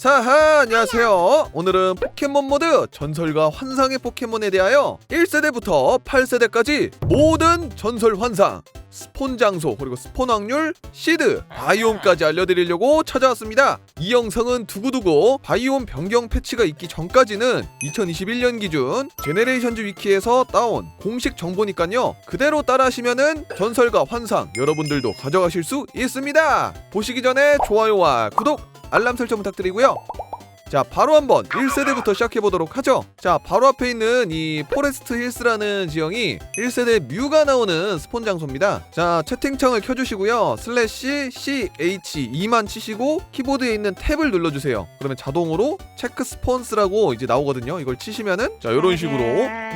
사하 안녕하세요. 오늘은 포켓몬 모드 전설과 환상의 포켓몬에 대하여 1세대부터 8세대까지 모든 전설 환상 스폰 장소 그리고 스폰 확률 시드 바이옴까지 알려드리려고 찾아왔습니다. 이 영상은 두고두고 바이옴 변경 패치가 있기 전까지는 2021년 기준 제네레이션즈 위키에서 따온 공식 정보니까요. 그대로 따라하시면은 전설과 환상 여러분들도 가져가실 수 있습니다. 보시기 전에 좋아요와 구독 알람 설정 부탁드리고요. 자, 바로 한번 1세대부터 시작해 보도록 하죠. 자, 바로 앞에 있는 이 포레스트 힐스라는 지형이 1세대 뮤가 나오는 스폰 장소입니다. 자, 채팅창을 켜주시고요. 슬래시 CH2만 치시고 키보드에 있는 탭을 눌러주세요. 그러면 자동으로 체크 스폰스라고 이제 나오거든요. 이걸 치시면은 자, 이런 식으로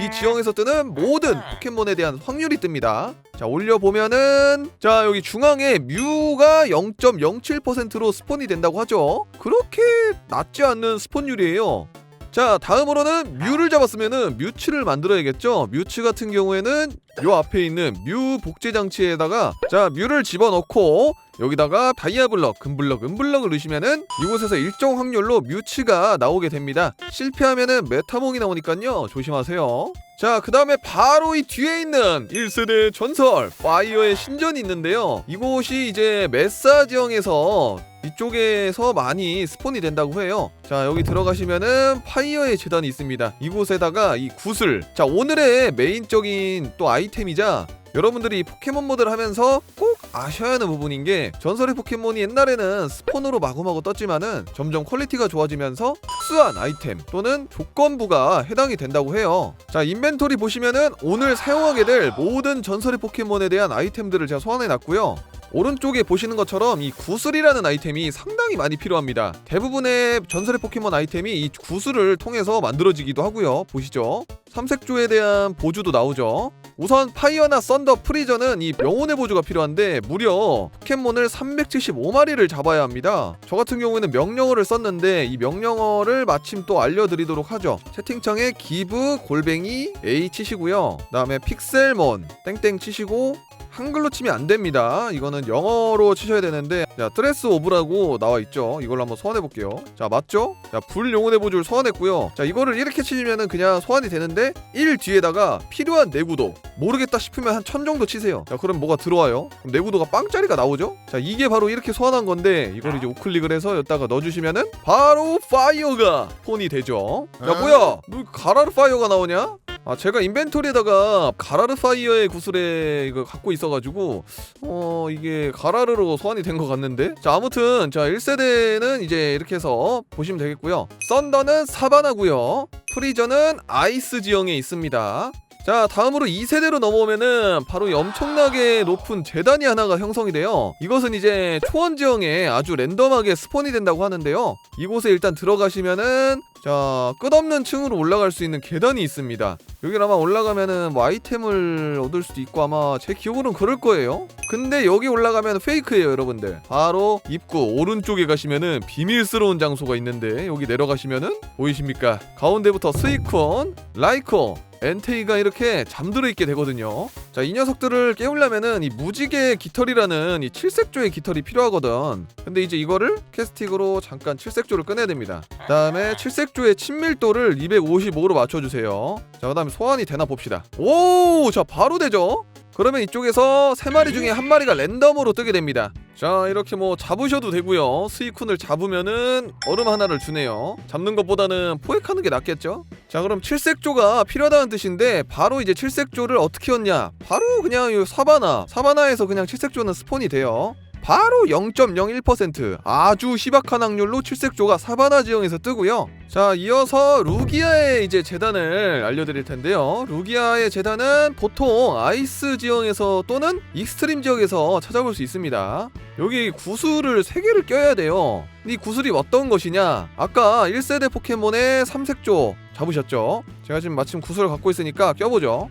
이 지형에서 뜨는 모든 포켓몬에 대한 확률이 뜹니다. 자, 올려보면은 자, 여기 중앙에 뮤가 0.07%로 스폰이 된다고 하죠. 그렇게 낮지 않는 스폰율이에요. 자 다음으로는 뮤를 잡았으면은 뮤츠를 만들어야겠죠 뮤츠 같은 경우에는 요 앞에 있는 뮤 복제 장치에다가 자 뮤를 집어넣고 여기다가 다이아 블럭, 금블럭, 은블럭을 넣으시면은 이곳에서 일정 확률로 뮤츠가 나오게 됩니다 실패하면은 메타몽이 나오니까요 조심하세요 자, 그 다음에 바로 이 뒤에 있는 1세대 전설 파이어의 신전이 있는데요. 이곳이 이제 메사지형에서 이쪽에서 많이 스폰이 된다고 해요. 자, 여기 들어가시면은 파이어의 재단이 있습니다. 이곳에다가 이 구슬. 자, 오늘의 메인적인 또 아이템이자 여러분들이 포켓몬 모드를 하면서 꼭 아셔야 하는 부분인 게 전설의 포켓몬이 옛날에는 스폰으로 마구마구 떴지만은 점점 퀄리티가 좋아지면서 특수한 아이템 또는 조건부가 해당이 된다고 해요. 자, 인벤토리 보시면은 오늘 사용하게 될 모든 전설의 포켓몬에 대한 아이템들을 제가 소환해 놨고요. 오른쪽에 보시는 것처럼 이 구슬이라는 아이템이 상당히 많이 필요합니다. 대부분의 전설의 포켓몬 아이템이 이 구슬을 통해서 만들어지기도 하고요. 보시죠. 삼색조에 대한 보주도 나오죠. 우선 파이어나 썬더 프리저는 이 명운의 보조가 필요한데 무려 포켓몬을 375마리를 잡아야 합니다. 저 같은 경우에는 명령어를 썼는데 이 명령어를 마침 또 알려드리도록 하죠. 채팅창에 기브 골뱅이 A 치시고요. 그다음에 픽셀몬 땡땡 치시고 한글로 치면 안 됩니다. 이거는 영어로 치셔야 되는데 자 트레스 오브라고 나와 있죠. 이걸로 한번 소환해 볼게요. 자 맞죠? 자불 영혼의 보조를 소환했고요. 자 이거를 이렇게 치시면은 그냥 소환이 되는데 1 뒤에다가 필요한 내구도 모르겠다 싶으면 한천 정도 치세요. 자 그럼 뭐가 들어와요? 그럼 내구도가 빵짜리가 나오죠? 자 이게 바로 이렇게 소환한 건데 이걸 이제 우클릭을 해서 여기다가 넣어 주시면은 바로 파이어가 폰이 되죠. 야 뭐야? 너 가라르 파이어가 나오냐? 아 제가 인벤토리에다가 가라르 파이어의 구슬에 이거 갖고 있어가지고 어 이게 가라르로 소환이 된 것 같는데? 자 아무튼 자 1세대는 이제 이렇게 해서 보시면 되겠고요. 썬더는 사바나고요. 프리저는 아이스 지형에 있습니다 자 다음으로 2세대로 넘어오면은 바로 이 엄청나게 높은 재단이 하나가 형성이 돼요. 이것은 이제 초원 지형에 아주 랜덤하게 스폰이 된다고 하는데요. 이곳에 일단 들어가시면은 자 끝없는 층으로 올라갈 수 있는 계단이 있습니다. 여기 아마 올라가면은 뭐 아이템을 얻을 수도 있고 아마 제 기억으로는 그럴 거예요. 근데 여기 올라가면 페이크예요 여러분들. 바로 입구 오른쪽에 가시면은 비밀스러운 장소가 있는데 여기 내려가시면은 보이십니까? 가운데부터 스이콘 라이코 엔테이가 이렇게 잠들어 있게 되거든요. 자, 이 녀석들을 깨우려면은 이 무지개 깃털이라는 이 칠색조의 깃털이 필요하거든. 근데 이제 이거를 캐스틱으로 잠깐 칠색조를 꺼내야 됩니다. 그다음에 칠색조의 친밀도를 255로 맞춰 주세요. 자, 그다음에 소환이 되나 봅시다. 오, 자 바로 되죠. 그러면 이쪽에서 세 마리 중에 한 마리가 랜덤으로 뜨게 됩니다. 자 이렇게 뭐 잡으셔도 되고요. 스이쿤을 잡으면은 얼음 하나를 주네요. 잡는 것보다는 포획하는 게 낫겠죠? 자 그럼 칠색조가 필요하다는 뜻인데 바로 이제 칠색조를 어떻게 얻냐? 바로 그냥 이 사바나 사바나에서 그냥 칠색조는 스폰이 돼요. 바로 0.01% 아주 희박한 확률로 칠색조가 사바나 지형에서 뜨고요. 자, 이어서 루기아의 이제 재단을 알려드릴 텐데요. 루기아의 재단은 보통 아이스 지형에서 또는 익스트림 지역에서 찾아볼 수 있습니다. 여기 구슬을 3개를 껴야 돼요. 이 구슬이 어떤 것이냐? 아까 1세대 포켓몬의 삼색조 잡으셨죠? 제가 지금 마침 구슬을 갖고 있으니까 껴보죠.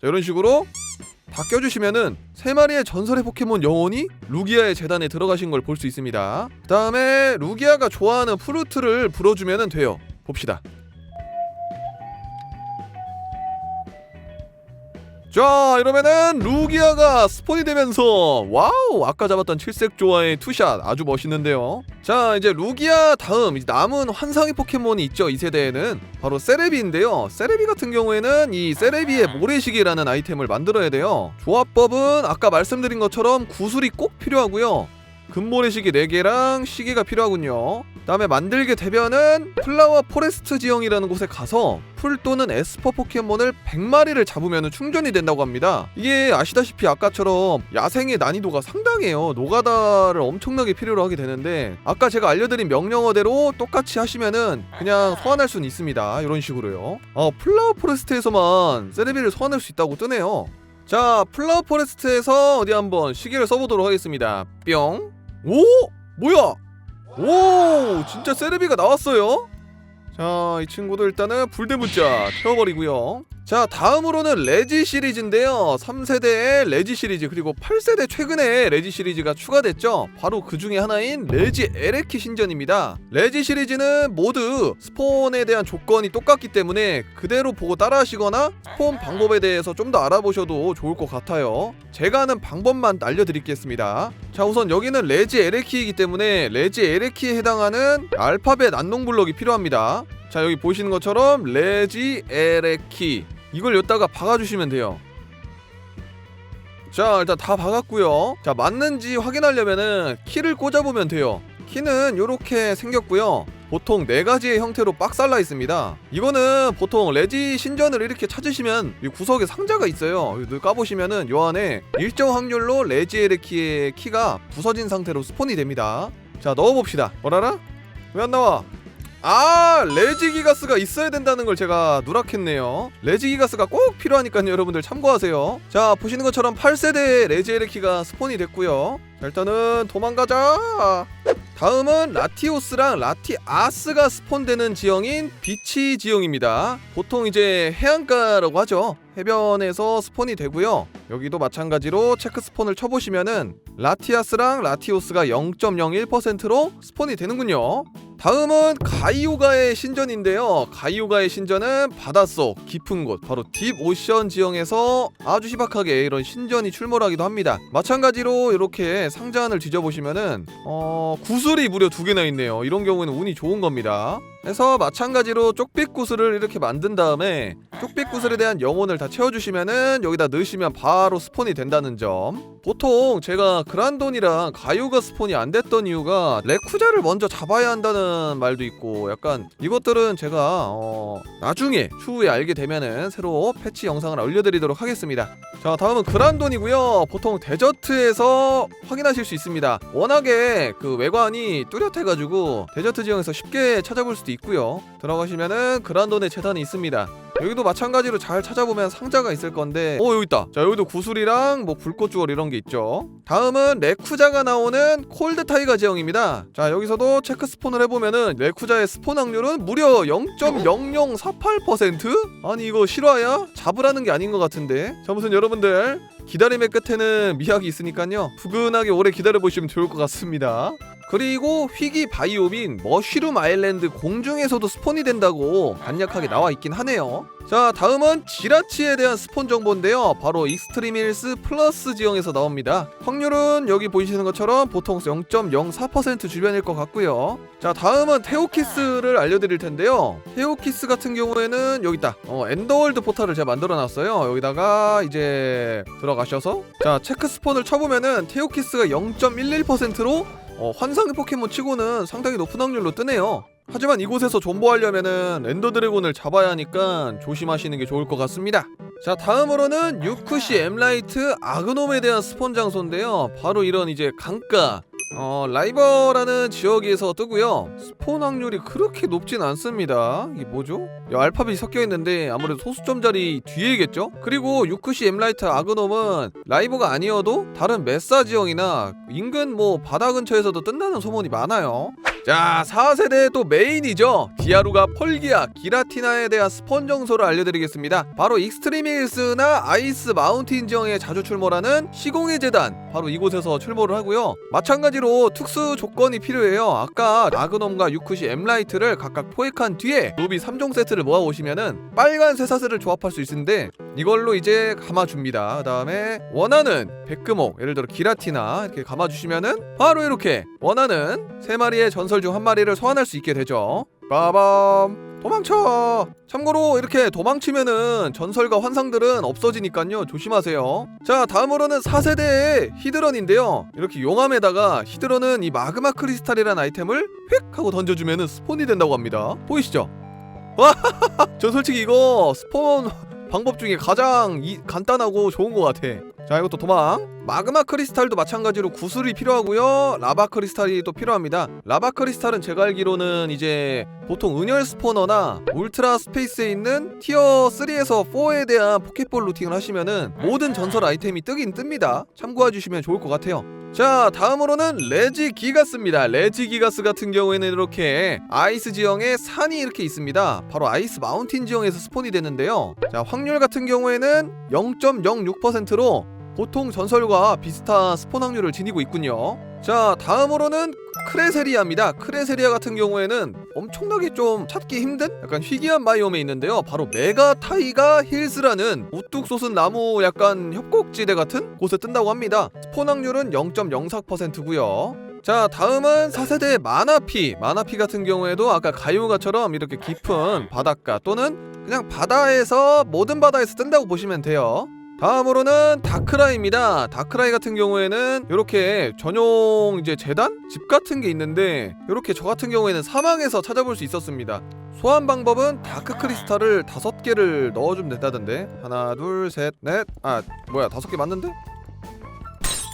자, 이런 식으로 다 껴주시면은 세 마리의 전설의 포켓몬 영혼이 루기아의 재단에 들어가신 걸 볼 수 있습니다. 그 다음에 루기아가 좋아하는 프루트를 불어주면은 돼요. 봅시다. 자 이러면은 루기아가 스폰이 되면서 와우 아까 잡았던 칠색 조화의 투샷 아주 멋있는데요. 자 이제 루기아 다음 이제 남은 환상의 포켓몬이 있죠 이 세대에는. 바로 세레비인데요. 세레비 같은 경우에는 이 세레비의 모래시계라는 아이템을 만들어야 돼요. 조합법은 아까 말씀드린 것처럼 구슬이 꼭 필요하고요 금모래 시계 4개랑 시계가 필요하군요. 다음에 만들게 되면은 플라워 포레스트 지형이라는 곳에 가서 풀 또는 에스퍼 포켓몬을 100마리를 잡으면 충전이 된다고 합니다. 이게 아시다시피 아까처럼 야생의 난이도가 상당해요. 노가다를 엄청나게 필요로 하게 되는데 아까 제가 알려드린 명령어대로 똑같이 하시면은 그냥 소환할 수는 있습니다. 이런 식으로요. 어, 플라워 포레스트에서만 세레비를 소환할 수 있다고 뜨네요. 자, 플라워 포레스트에서 어디 한번 시계를 써보도록 하겠습니다. 뿅. 오! 뭐야? 오! 진짜 세레비가 나왔어요? 자, 이 친구도 일단은 불대문자 태워버리고요. 자, 다음으로는 레지 시리즈인데요. 3세대의 레지 시리즈 그리고 8세대 최근에 레지 시리즈가 추가됐죠. 바로 그 중에 하나인 레지 에레키 신전입니다. 레지 시리즈는 모두 스폰에 대한 조건이 똑같기 때문에 그대로 보고 따라 하시거나 스폰 방법에 대해서 좀 더 알아보셔도 좋을 것 같아요. 제가 하는 방법만 알려드리겠습니다. 자, 우선 여기는 레지 에레키이기 때문에 레지 에레키에 해당하는 알파벳 안농 블럭이 필요합니다. 자, 여기 보시는 것처럼 레지 에레키 이걸 여기다가 박아주시면 돼요. 자, 일단 다 박았고요. 자, 맞는지 확인하려면은 키를 꽂아보면 돼요. 키는 이렇게 생겼고요. 보통 네 가지의 형태로 빡살라 있습니다. 이거는 보통 레지 신전을 이렇게 찾으시면 이 구석에 상자가 있어요. 까보시면은 요 안에 일정 확률로 레지에레 키의 키가 부서진 상태로 스폰이 됩니다. 자 넣어봅시다. 뭐라라? 왜 안 나와? 아 레지기가스가 있어야 된다는 걸 제가 누락했네요. 레지기가스가 꼭 필요하니까요 여러분들 참고하세요. 자 보시는 것처럼 8세대 레지에레키가 스폰이 됐고요. 자, 일단은 도망가자. 다음은 라티오스랑 라티아스가 스폰되는 지형인 비치 지형입니다. 보통 이제 해안가라고 하죠. 해변에서 스폰이 되고요. 여기도 마찬가지로 체크 스폰을 쳐보시면은 라티아스랑 라티오스가 0.01%로 스폰이 되는군요 다음은 가이오가의 신전인데요. 가이오가의 신전은 바닷속 깊은 곳, 바로 딥오션 지형에서 아주 희박하게 이런 신전이 출몰하기도 합니다. 마찬가지로 이렇게 상자 안을 뒤져보시면은 어, 구슬이 무려 두 개나 있네요. 이런 경우에는 운이 좋은 겁니다. 그래서 마찬가지로 쪽빛 구슬을 이렇게 만든 다음에 쪽빛 구슬에 대한 영혼을 다 채워주시면은 여기다 넣으시면 바로 스폰이 된다는 점. 보통 제가 그란돈이랑 가요가 스폰이 안 됐던 이유가 레쿠자를 먼저 잡아야 한다는 말도 있고 약간 이것들은 제가 어 나중에 추후에 알게 되면은 새로 패치 영상을 올려드리도록 하겠습니다. 자 다음은 그란돈이고요. 보통 데저트에서 확인하실 수 있습니다. 워낙에 그 외관이 뚜렷해가지고 데저트 지형에서 쉽게 찾아볼 수도 있고요. 들어가시면은 그란돈의 재단이 있습니다. 여기도 마찬가지로 잘 찾아보면 상자가 있을 건데. 어 여기 있다. 자 여기도 구슬이랑 뭐 불꽃주얼 이런 게 있죠. 다음은 레쿠자가 나오는 콜드 타이거 지형입니다. 자 여기서도 체크 스폰을 해보면은 레쿠자의 스폰 확률은 무려 0.0048% 아니 이거 실화야? 잡으라는 게 아닌 것 같은데. 자 무슨 여러분들 기다림의 끝에는 미학이 있으니까요. 푸근하게 오래 기다려 보시면 좋을 것 같습니다 그리고 희귀 바이옴인 머쉬룸 아일랜드 공중에서도 스폰이 된다고 간략하게 나와 있긴 하네요. 자 다음은 지라치에 대한 스폰 정보인데요. 바로 익스트리밀스 플러스 지형에서 나옵니다. 확률은 여기 보이시는 것처럼 보통 0.04% 주변일 것 같고요. 자 다음은 테오키스를 알려드릴 텐데요. 테오키스 같은 경우에는 여기 있다. 어, 엔더월드 포탈을 제가 만들어놨어요. 여기다가 이제 들어가셔서 자 체크 스폰을 쳐보면은 테오키스가 0.11%로 어, 환상의 포켓몬 치고는 상당히 높은 확률로 뜨네요. 하지만 이곳에서 존버하려면은 엔더 드래곤을 잡아야 하니까 조심하시는 게 좋을 것 같습니다. 자 다음으로는 유쿠시 엠라이트 아그놈에 대한 스폰 장소인데요. 바로 이런 이제 강가 어, 라이버라는 지역에서 뜨고요. 스폰 확률이 그렇게 높진 않습니다. 이게 뭐죠? 야, 알파벳이 섞여 있는데 아무래도 소수점 자리 뒤에겠죠? 그리고 유쿠시 엠라이트 아그놈은 라이버가 아니어도 다른 메사 지형이나 인근 뭐 바다 근처에서도 뜬다는 소문이 많아요. 자, 4세대의 또 메인이죠. 디아루가 펄기아, 기라티나에 대한 스폰 정소를 알려드리겠습니다. 바로 익스트리밀스나 아이스 마운틴 지형에 자주 출몰하는 시공의 재단, 바로 이곳에서 출몰을 하고요. 마찬가지로 특수 조건이 필요해요. 아까 아그놈과 유쿠시 엠라이트를 각각 포획한 뒤에 루비 3종 세트를 모아오시면은 빨간 쇠사슬을 조합할 수 있는데 이걸로 이제 감아줍니다. 그 다음에 원하는 백금옥 예를 들어 기라티나 이렇게 감아주시면은 바로 이렇게 원하는 세 마리의 전설 중 한 마리를 소환할 수 있게 되죠. 빠밤 도망쳐. 참고로 이렇게 도망치면은 전설과 환상들은 없어지니까요 조심하세요. 자 다음으로는 4세대의 히드런인데요. 이렇게 용암에다가 히드런은 이 마그마 크리스탈이라는 아이템을 휙 하고 던져주면은 스폰이 된다고 합니다. 보이시죠? 와, 저 솔직히 이거 스폰 방법 중에 가장 이, 간단하고 좋은 것 같아. 자, 이것도 도망. 마그마 크리스탈도 마찬가지로 구슬이 필요하고요. 라바 크리스탈이 또 필요합니다. 라바 크리스탈은 제가 알기로는 이제 보통 은혈 스포너나 울트라 스페이스에 있는 티어 3에서 4에 대한 포켓볼 루팅을 하시면은 모든 전설 아이템이 뜨긴 뜹니다. 참고해 주시면 좋을 것 같아요. 자 다음으로는 레지 기가스입니다 레지 기가스 같은 경우에는 이렇게 아이스 지형에 산이 이렇게 있습니다 바로 아이스 마운틴 지형에서 스폰이 되는데요 자 확률 같은 경우에는 0.06%로 보통 전설과 비슷한 스폰 확률을 지니고 있군요. 자 다음으로는 크레세리아입니다. 크레세리아 같은 경우에는 엄청나게 좀 찾기 힘든 약간 희귀한 바이옴에 있는데요. 바로 메가 타이가 힐스라는 우뚝 솟은 나무 약간 협곡지대 같은 곳에 뜬다고 합니다. 스폰 확률은 0.04%고요. 자 다음은 4세대 마나피. 마나피 같은 경우에도 아까 가요가처럼 이렇게 깊은 바닷가 또는 그냥 바다에서 모든 바다에서 뜬다고 보시면 돼요 다음으로는 다크라이입니다. 다크라이 같은 경우에는 이렇게 전용 이제 재단 집 같은 게 있는데 이렇게 저 같은 경우에는 사망에서 찾아볼 수 있었습니다. 소환 방법은 다크 크리스탈을 다섯 개를 넣어주면 된다던데 하나 둘 셋 넷 아 뭐야 다섯 개 맞는데?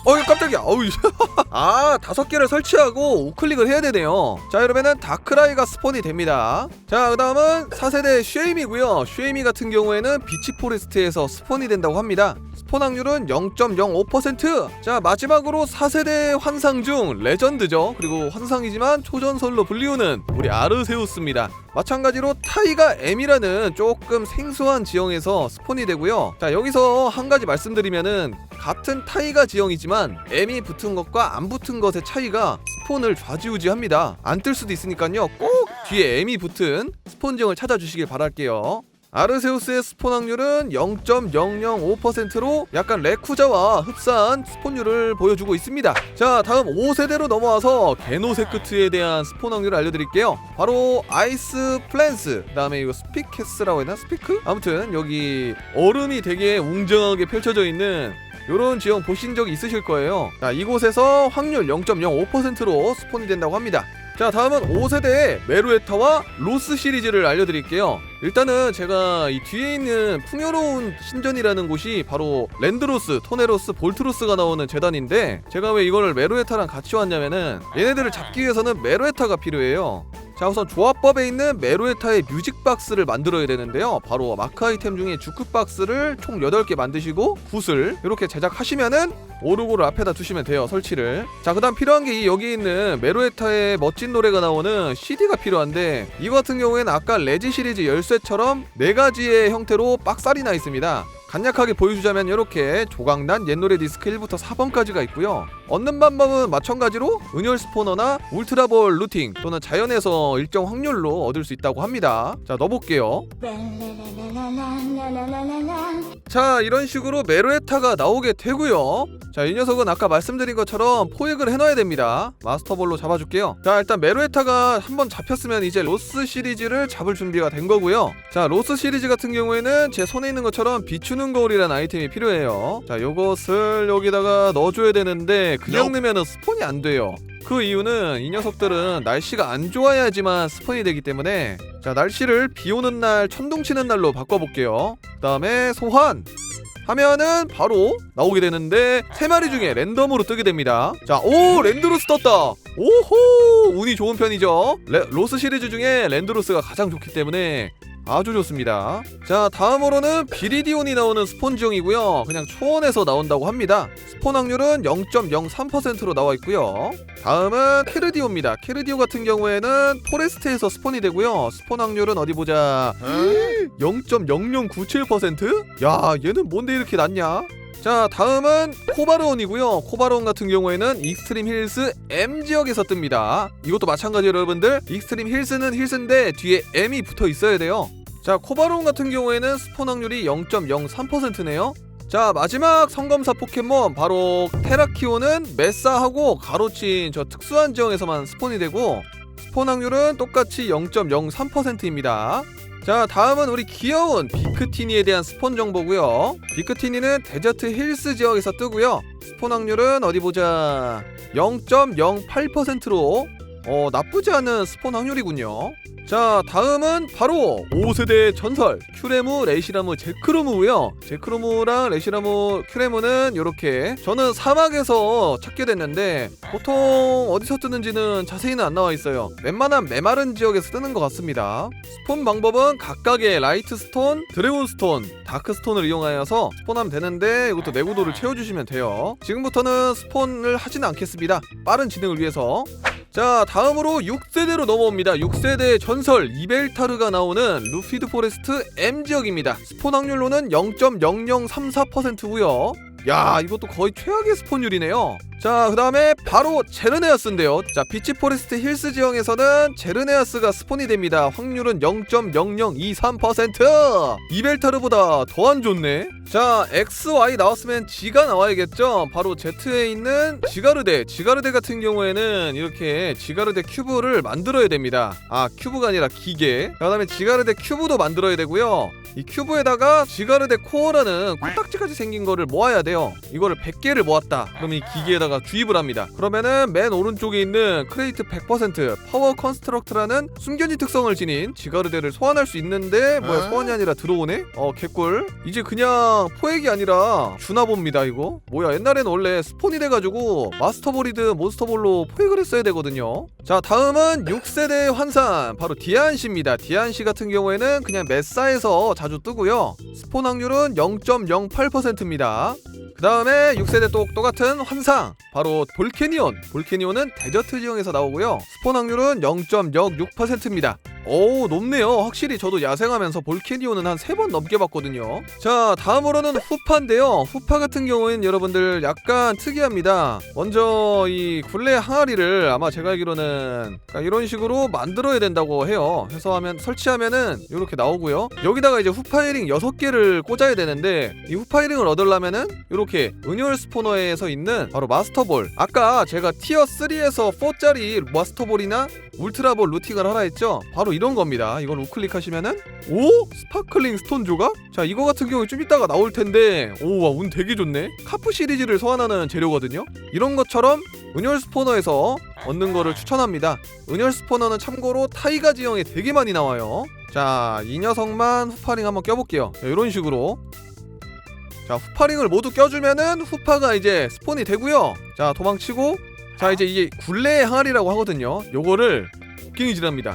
어이 깜짝이야. 어우 아 다섯 개를 설치하고 우클릭을 해야 되네요. 자 이러면은 다크라이가 스폰이 됩니다. 자그 다음은 4세대 쉐이미고요. 쉐이미 같은 경우에는 비치 포레스트에서 스폰이 된다고 합니다 스폰 확률은 0.05%자 마지막으로 4세대 환상 중 레전드죠 그리고 환상이지만 초전설로 불리우는 우리 아르세우스입니다 마찬가지로 타이가 M이라는 조금 생소한 지형에서 스폰이 되고요 자 여기서 한 가지 말씀드리면은 같은 타이가 지형이지만 M이 붙은 것과 안 붙은 것의 차이가 스폰을 좌지우지합니다. 안 뜰 수도 있으니까요. 꼭 뒤에 M이 붙은 스폰 지형을 찾아주시길 바랄게요. 아르세우스의 스폰 확률은 0.005%로 약간 레쿠자와 흡사한 스폰율을 보여주고 있습니다. 자, 다음 5세대로 넘어와서 게노세크트에 대한 스폰 확률을 알려드릴게요. 바로 아이스 플랜스, 그 다음에 이거 스피케스라고 했나? 스피크? 아무튼 여기 얼음이 되게 웅장하게 펼쳐져 있는 요런 지형 보신 적 있으실 거예요. 자, 이곳에서 확률 0.05%로 스폰이 된다고 합니다. 자, 다음은 5세대의 메루에타와 로스 시리즈를 알려드릴게요. 일단은 제가 이 뒤에 있는 풍요로운 신전이라는 곳이 바로 랜드로스, 토네로스, 볼트로스가 나오는 재단인데 제가 왜 이거를 메루에타랑 같이 왔냐면은 얘네들을 잡기 위해서는 메루에타가 필요해요. 자 우선 조합법에 있는 메로에타의 뮤직 박스를 만들어야 되는데요 바로 마크 아이템 중에 주크 박스를 총 8개 만드시고 굿을 이렇게 제작하시면은 오르고를 앞에다 두시면 돼요 설치를 자그 다음 필요한 게 이 여기 있는 메로에타의 멋진 노래가 나오는 CD가 필요한데 이거 같은 경우에는 아까 레지 시리즈 열 쇠처럼 네 가지의 형태로 박살이 나 있습니다 간략하게 보여주자면 이렇게 조각난 옛노래 디스크 1부터 4번까지가 있고요. 얻는 방법은 마찬가지로 은혈 스포너나 울트라볼 루팅 또는 자연에서 일정 확률로 얻을 수 있다고 합니다. 자 넣어볼게요. 자 이런 식으로 메로에타가 나오게 되고요. 자 이 녀석은 아까 말씀드린 것처럼 포획을 해놔야 됩니다. 마스터볼로 잡아줄게요. 자 일단 메로에타가 한번 잡혔으면 이제 로스 시리즈를 잡을 준비가 된 거고요. 자 로스 시리즈 같은 경우에는 제 손에 있는 것처럼 비추 는 거울이라는 아이템이 필요해요. 자 요것을 여기다가 넣어줘야 되는데 그냥 넣으면 스폰이 안 돼요. 그 이유는 이 녀석들은 날씨가 안 좋아야지만 스폰이 되기 때문에. 자 날씨를 비 오는 날 천둥 치는 날로 바꿔볼게요. 그 다음에 소환 하면은 바로 나오게 되는데 세 마리 중에 랜덤으로 뜨게 됩니다. 자 오 랜드로스 떴다. 오호 운이 좋은 편이죠. 레, 로스 시리즈 중에 랜드로스가 가장 좋기 때문에 아주 좋습니다. 자, 다음으로는 비리디온이 나오는 스폰 지형이고요. 그냥 초원에서 나온다고 합니다. 스폰 확률은 0.03%로 나와 있고요. 다음은 케르디오입니다. 케르디오 같은 경우에는 포레스트에서 스폰이 되고요. 스폰 확률은 어디 보자. 0.0097%? 야, 얘는 뭔데 이렇게 낮냐? 자 다음은 코바르온이고요 코바르온 같은 경우에는 익스트림 힐스 M 지역에서 뜹니다 이것도 마찬가지로 여러분들 익스트림 힐스는 힐스인데 뒤에 M이 붙어 있어야 돼요 자 코바론 같은 경우에는 스폰 확률이 0.03%네요. 자 마지막 성검사 포켓몬 바로 테라키오는 메사하고 가로친 저 특수한 지형에서만 스폰이 되고 스폰 확률은 똑같이 0.03%입니다. 자 다음은 우리 귀여운 비크티니에 대한 스폰 정보고요. 비크티니는 데저트 힐스 지역에서 뜨고요. 스폰 확률은 어디 보자. 0.08%로 어 나쁘지 않은 스폰 확률이군요. 자 다음은 바로 5세대 전설 큐레무, 레시라무, 제크로무고요. 제크로무랑 레시라무, 큐레무는 이렇게 저는 사막에서 찾게 됐는데 보통 어디서 뜨는지는 자세히는 안 나와 있어요. 웬만한 메마른 지역에서 뜨는 것 같습니다. 스폰 방법은 각각의 라이트 스톤, 드래곤 스톤, 다크 스톤을 이용하여서 스폰하면 되는데 이것도 내구도를 채워주시면 돼요. 지금부터는 스폰을 하지는 않겠습니다. 빠른 진행을 위해서 자 다음으로 6세대로 넘어옵니다. 6세대 전설 이벨타르가 나오는 루피드 포레스트 M 지역입니다. 스폰 확률로는 0.0034%고요. 야 이것도 거의 최악의 스폰율이네요 자 그 다음에 바로 제르네아스인데요. 자 비치 포레스트 힐스 지형에서는 제르네아스가 스폰이 됩니다. 확률은 0.0023% 이벨타르보다 더 안 좋네. 자 XY 나왔으면 G가 나와야겠죠? 바로 Z에 있는 지가르데 지가르데 같은 경우에는 이렇게 지가르데 큐브를 만들어야 됩니다. 아 큐브가 아니라 기계. 그 다음에 지가르데 큐브도 만들어야 되고요. 이 큐브에다가 지가르데 코어라는 코딱지까지 생긴 거를 모아야 돼요. 이거를 100개를 모았다. 그럼 이 기계에다가 주입을 합니다. 그러면은 맨 오른쪽에 있는 크레이트 100% 파워 컨스트럭트라는 숨겨진 특성을 지닌 지가르데를 소환할 수 있는데 뭐야 소환이 아니라 들어오네? 어 개꿀. 이제 그냥 포획이 아니라 주나봅니다 이거. 뭐야 옛날엔 원래 스폰이 돼가지고 마스터볼이든 몬스터볼로 포획을 했어야 되거든요. 자 다음은 6세대 환산. 바로 디안씨입니다. 디안씨 같은 경우에는 그냥 메사에서 자주 뜨고요. 스폰 확률은 0.08%입니다 그 다음에 6세대 또 똑같은 환상. 바로 볼케니온. 볼케니온은 데저트 지형에서 나오고요. 스폰 확률은 0.06%입니다 오 높네요. 확실히 저도 야생하면서 볼케니온은 한세 번 넘게 봤거든요. 자 다음으로는 후파인데요. 후파 같은 경우에는 여러분들 약간 특이합니다. 먼저 이 굴레 항아리를 아마 제가 알기로는 이런 식으로 만들어야 된다고 해요. 해서 하면 설치하면은 이렇게 나오고요. 여기다가 이제 후파이링 6개를 꽂아야 되는데 이 후파이링을 얻으려면은 이렇게 은율 스포너에서 있는 바로 마스터볼. 아까 제가 티어 3에서 4짜리 마스터볼이나 울트라볼 루팅을 하라 했죠? 바로 이런 겁니다. 이걸 우클릭 하시면은 오? 스파클링 스톤 조각? 자 이거 같은 경우에 좀 이따가 나올 텐데 오와 운 되게 좋네. 카프 시리즈를 소환하는 재료거든요. 이런 것처럼 은혈 스포너에서 얻는 거를 추천합니다. 은혈 스포너는 참고로 타이가 지형에 되게 많이 나와요. 자 이 녀석만 후파링 한번 껴볼게요. 자, 이런 식으로. 자 후파링을 모두 껴주면은 후파가 이제 스폰이 되고요. 자 도망치고 자 이제 이게 굴레의 항아리라고 하거든요. 요거를 곡괭이 질합니다.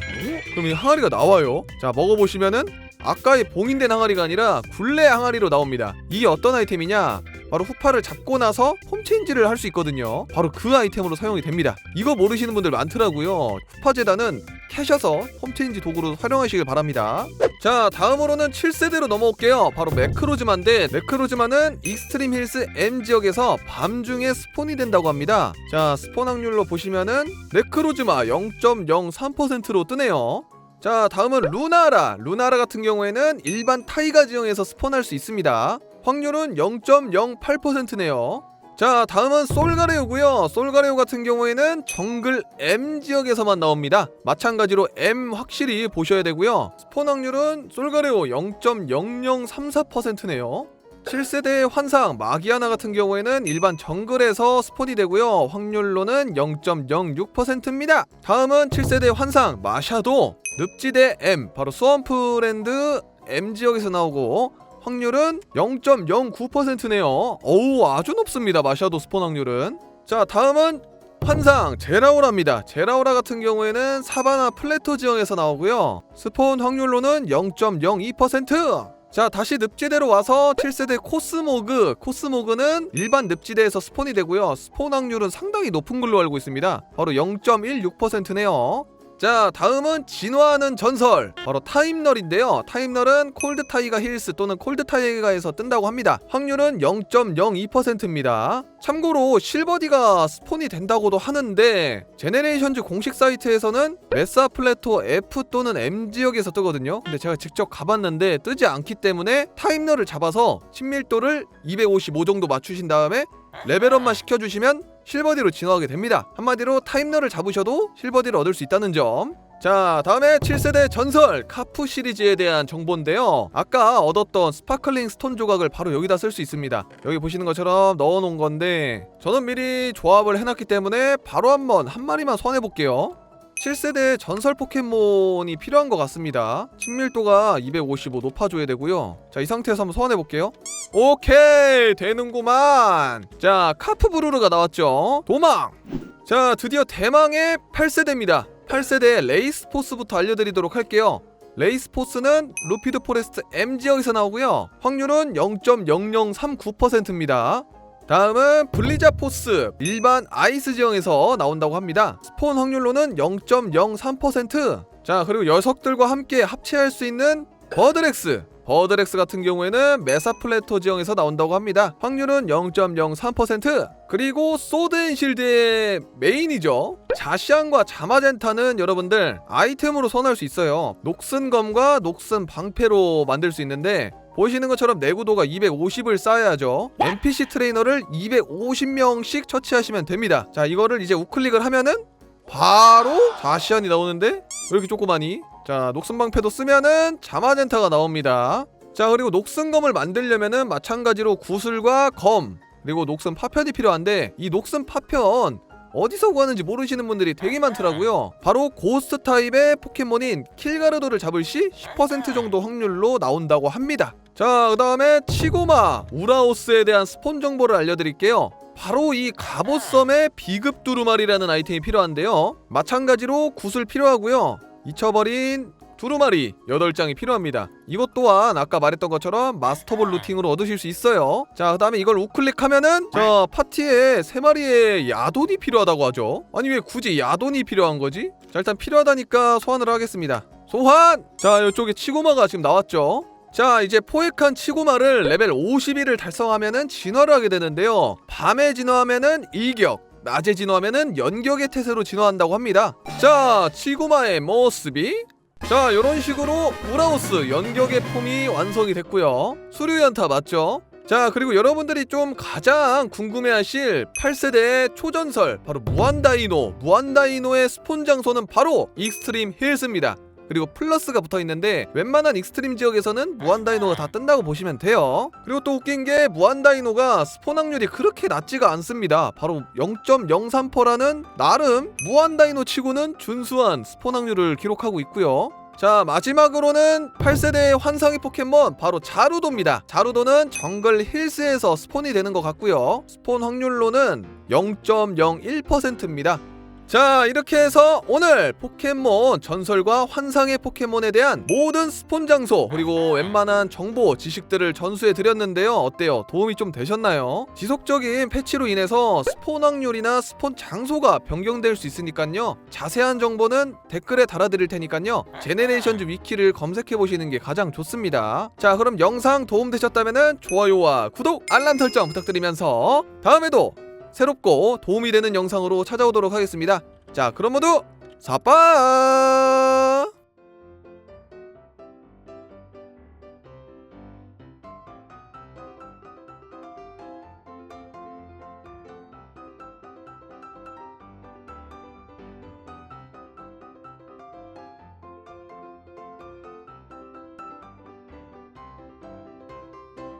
그럼 이 항아리가 나와요. 자 먹어보시면은 아까의 봉인된 항아리가 아니라 굴레 항아리로 나옵니다. 이게 어떤 아이템이냐 바로 후파를 잡고 나서 홈체인지를 할 수 있거든요. 바로 그 아이템으로 사용이 됩니다. 이거 모르시는 분들 많더라고요. 후파 재단은 캐셔서 홈체인지 도구로 활용하시길 바랍니다. 자 다음으로는 7세대로 넘어올게요. 바로 매크로즈마인데 매크로즈마는 익스트림 힐스 M 지역에서 밤중에 스폰이 된다고 합니다. 자 스폰 확률로 보시면은 매크로즈마 0.03%로 뜨네요. 자 다음은 루나라. 루나라 같은 경우에는 일반 타이가 지형에서 스폰할 수 있습니다 확률은 0.08%네요. 자 다음은 솔가레오고요. 솔가레오 같은 경우에는 정글 M 지역에서만 나옵니다. 마찬가지로 M 확실히 보셔야 되고요. 스폰 확률은 솔가레오 0.0034%네요. 7세대 환상 마기아나 같은 경우에는 일반 정글에서 스폰이 되고요. 확률로는 0.06%입니다. 다음은 7세대 환상 마샤도 늪지대 M 바로 스원프랜드 M 지역에서 나오고 확률은 0.09%네요. 어우 아주 높습니다. 마샤도 스폰 확률은. 자 다음은 환상 제라오라입니다. 제라오라 같은 경우에는 사바나 플래토 지형에서 나오고요. 스폰 확률로는 0.02%. 자 다시 늪지대로 와서 7세대 코스모그 코스모그는 일반 늪지대에서 스폰이 되고요 스폰 확률은 상당히 높은 걸로 알고 있습니다 바로 0.16%네요 자 다음은 진화하는 전설. 바로 타임널인데요. 타임널은 콜드 타이가 힐스 또는 콜드 타이가에서 뜬다고 합니다. 확률은 0.02%입니다. 참고로 실버디가 스폰이 된다고도 하는데 제네레이션즈 공식 사이트에서는 메사 플래토 F 또는 M 지역에서 뜨거든요. 근데 제가 직접 가봤는데 뜨지 않기 때문에 타임널을 잡아서 친밀도를 255 정도 맞추신 다음에 레벨업만 시켜주시면 실버디로 진화하게 됩니다. 한마디로 타임너를 잡으셔도 실버디를 얻을 수 있다는 점. 자, 다음에 7세대 전설 카프 시리즈에 대한 정보인데요. 아까 얻었던 스파클링 스톤 조각을 바로 여기다 쓸 수 있습니다. 여기 보시는 것처럼 넣어놓은 건데 저는 미리 조합을 해놨기 때문에 바로 한번 한 마리만 소환해볼게요. 7세대 전설 포켓몬이 필요한 것 같습니다. 친밀도가 255 높아줘야 되고요. 자, 이 상태에서 한번 소환해볼게요. 오케이! 되는구만! 자 카프브루르가 나왔죠. 도망! 자 드디어 대망의 8세대입니다. 8세대 레이스포스부터 알려드리도록 할게요. 레이스포스는 루피드 포레스트 M 지역에서 나오고요. 확률은 0.0039%입니다 다음은 블리자 포스 일반 아이스 지형에서 나온다고 합니다 스폰 확률로는 0.03%자 그리고 녀석들과 함께 합체할 수 있는 버드렉스 버드렉스 같은 경우에는 메사플래토 지형에서 나온다고 합니다. 확률은 0.03% 그리고 소드앤실드의 메인이죠. 자시안과 자마젠타는 여러분들 아이템으로 선할 수 있어요. 녹슨검과 녹슨 방패로 만들 수 있는데 보시는 것처럼 내구도가 250을 쌓아야죠. NPC 트레이너를 250명씩 처치하시면 됩니다. 자 이거를 이제 우클릭을 하면은 바로 자시안이 나오는데 왜 이렇게 조그마니? 자 녹슨방패도 쓰면은 자마젠타가 나옵니다 자 그리고 녹슨검을 만들려면은 마찬가지로 구슬과 검 그리고 녹슨 파편이 필요한데 이 녹슨 파편 어디서 구하는지 모르시는 분들이 되게 많더라고요 바로 고스트 타입의 포켓몬인 킬가르도를 잡을 시 10% 정도 확률로 나온다고 합니다 자 그 다음에 치고마 우라오스에 대한 스폰 정보를 알려드릴게요 바로 이 갑옷섬의 비급 두루마리라는 아이템이 필요한데요 마찬가지로 구슬 필요하고요 잊혀버린 두루마리 8장이 필요합니다. 이것 또한 아까 말했던 것처럼 마스터볼 루팅으로 얻으실 수 있어요. 자, 그 다음에 이걸 우클릭하면은 저 파티에 3마리의 야돈이 필요하다고 하죠. 아니 왜 굳이 야돈이 필요한 거지? 자, 일단 필요하다니까 소환을 하겠습니다. 소환! 자, 이쪽에 치고마가 지금 나왔죠. 자 이제 포획한 치고마를 레벨 51을 달성하면은 진화를 하게 되는데요 밤에 진화하면은 일격 낮에 진화하면은 연격의 태세로 진화한다고 합니다. 자, 치고마의 모습이 자, 이런 식으로 우라우스 연격의 폼이 완성이 됐고요. 수류연타 맞죠? 자, 그리고 여러분들이 좀 가장 궁금해하실 8세대의 초전설 바로 무한다이노. 무한다이노의 스폰 장소는 바로 익스트림 힐스입니다. 그리고 플러스가 붙어 있는데 웬만한 익스트림 지역에서는 무한 다이노가 다 뜬다고 보시면 돼요. 그리고 또 웃긴 게 무한 다이노가 스폰 확률이 그렇게 낮지가 않습니다. 바로 0.03%라는 나름 무한 다이노 치고는 준수한 스폰 확률을 기록하고 있고요. 자 마지막으로는 8세대의 환상의 포켓몬 바로 자루도입니다 자루도는 정글 힐스에서 스폰이 되는 것 같고요 스폰 확률로는 0.01%입니다 자 이렇게 해서 오늘 포켓몬 전설과 환상의 포켓몬에 대한 모든 스폰 장소 그리고 웬만한 정보 지식들을 전수해 드렸는데요. 어때요? 도움이 좀 되셨나요? 지속적인 패치로 인해서 스폰 확률이나 스폰 장소가 변경될 수 있으니까요. 자세한 정보는 댓글에 달아드릴 테니까요. 제네레이션즈 위키를 검색해 보시는 게 가장 좋습니다. 자 그럼 영상 도움 되셨다면 좋아요와 구독 알람 설정 부탁드리면서 다음에도 새롭고 도움이 되는 영상으로 찾아오도록 하겠습니다. 자, 그럼 모두 사빠!